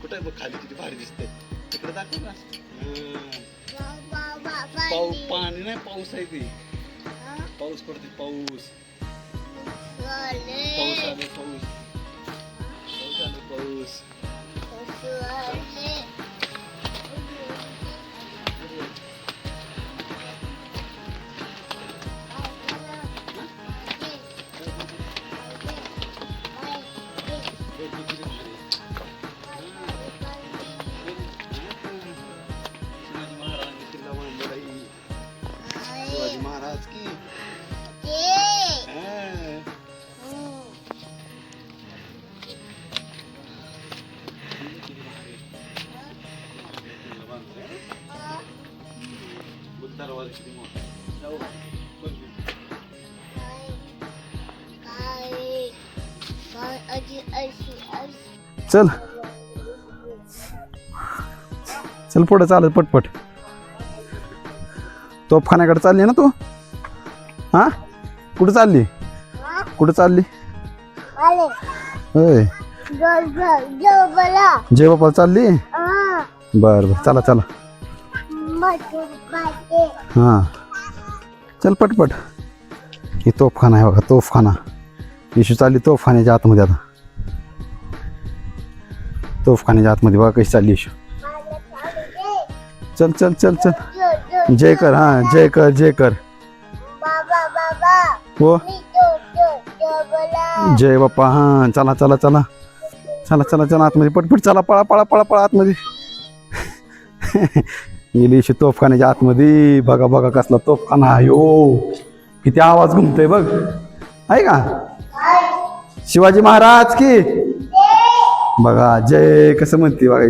कुठे बघ खाली किती भारी दिसते तिकडे दाखव ना. पाऊ पाणी नाही पाऊस आहे ती. पाऊस पडते पाऊस. पाऊस आले पाऊस. पाऊस आले पाऊस. शिवाजी की दरवाजा किती मोठा चल. चल पुढे चालत पटपट. तोफखान्याकडे चालली ना तू? हा? कुठं चालली? कुठं चालली? होय. जय बापा चालली? बर बर. चला चला. हां. चल पटपट. ही तोफखाना आहे बघा तोफखाना. इशू चालली तोफखान्याच्या आतमध्ये आता. तोफखान्याच्या आतमध्ये बघा कशी चालली इशू चल चल चल चल. जय कर हां. जय कर जय कर. बाबा हो. जय बाप्पा. हां चला चला चला. चला चला चला आतमध्ये. पटपट चला पळा पळा पळा पळा आतमध्ये. गेली इशू तोफखान्याच्या आतमध्ये. बघा बघा कसला तोफखाना आहे. हो. किती आवाज घुमतोय बघ. आहे का? शिवाजी महाराज की? बघा जय. कसं म्हणते बघा